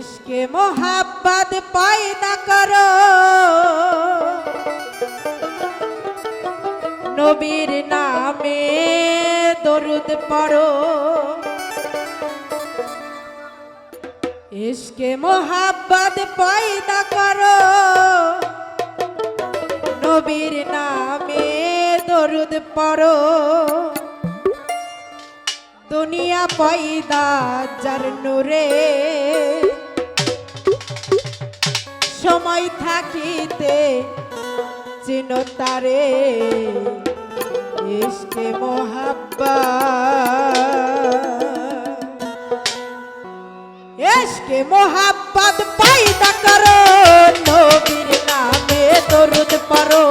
ইসকে মোহাব্বত পয়দা করো। নবীর নামে দরুদ পড়ো। ইসকে মোহাব্বত পায়দা করো। নবীর নামে দরুদ পড়ো। দুনিয়া পয়দা জার রে সময় থাকিতে চিন তারে ইসকে মোহাব্বা। ইসকে মোহাব্বত পাইদা করো নবীর নামে দরুদ পারো।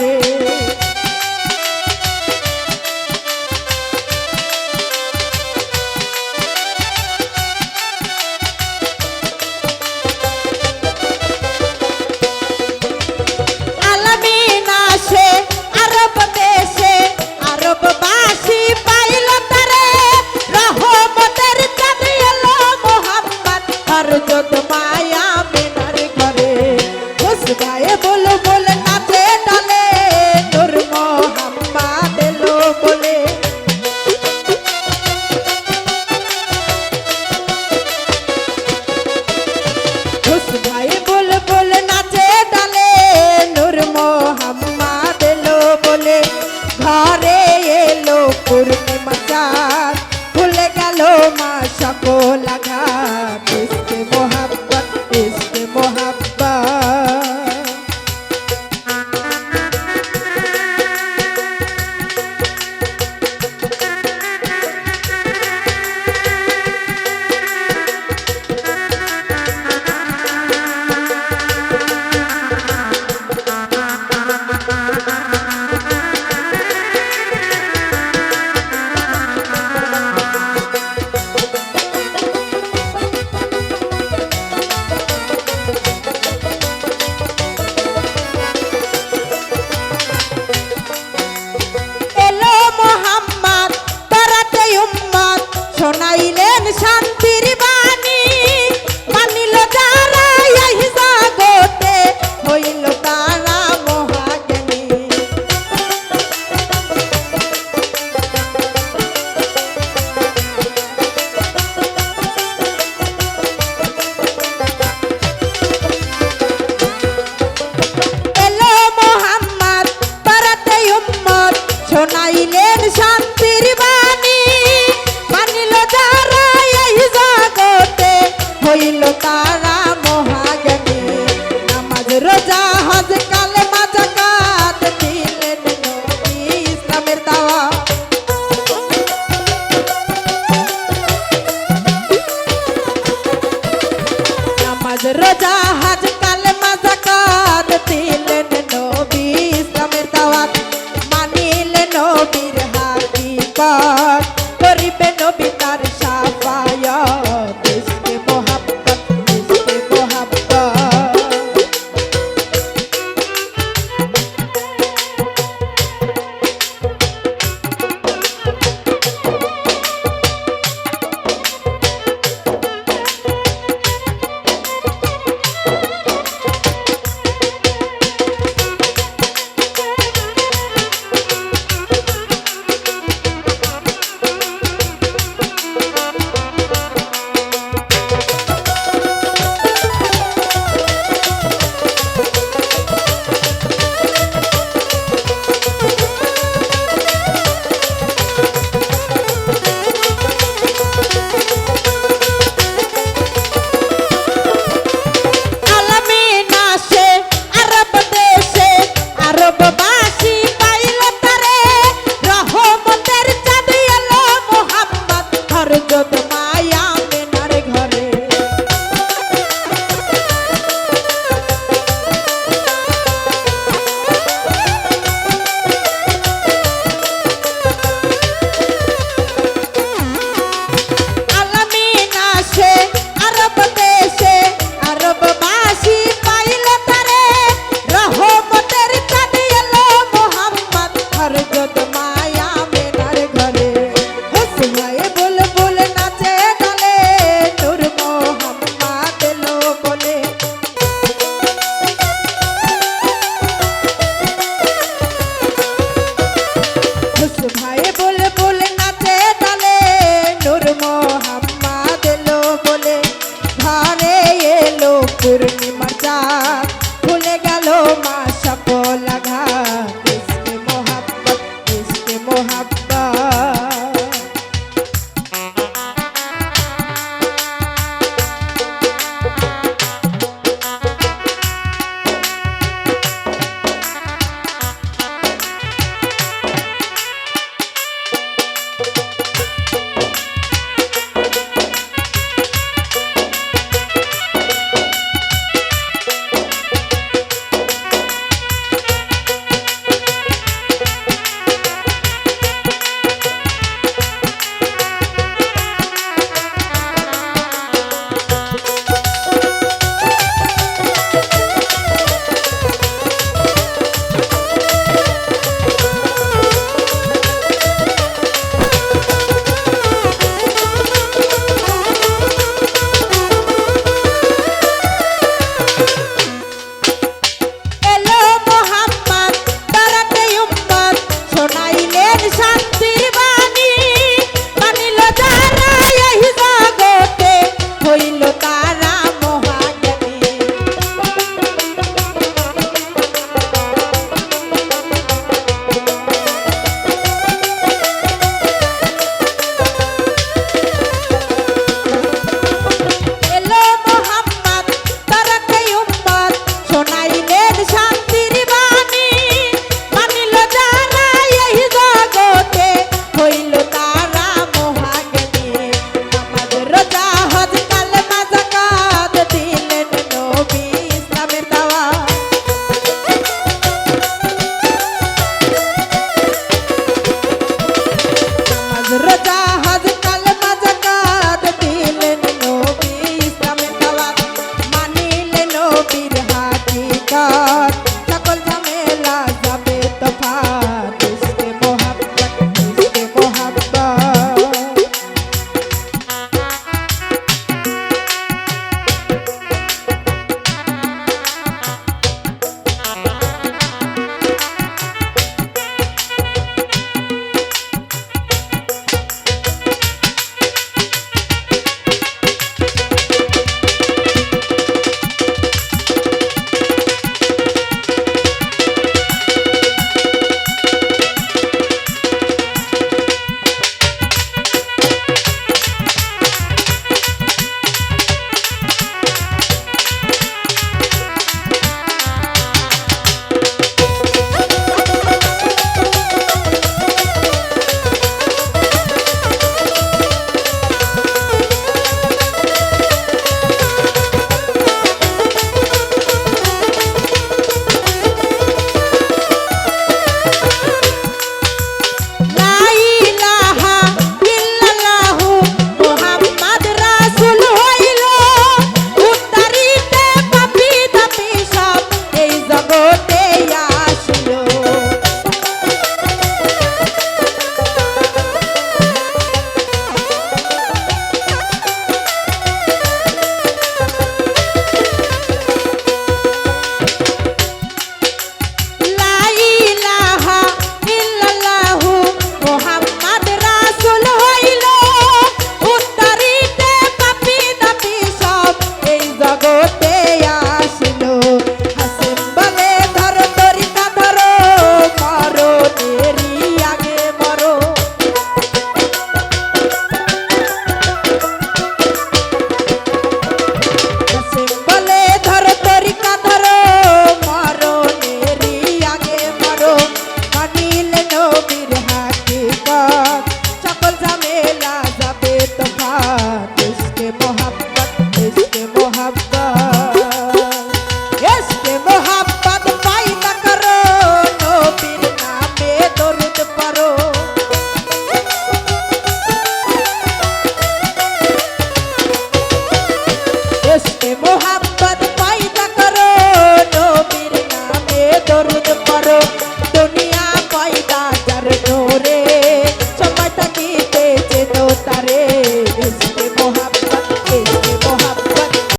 রে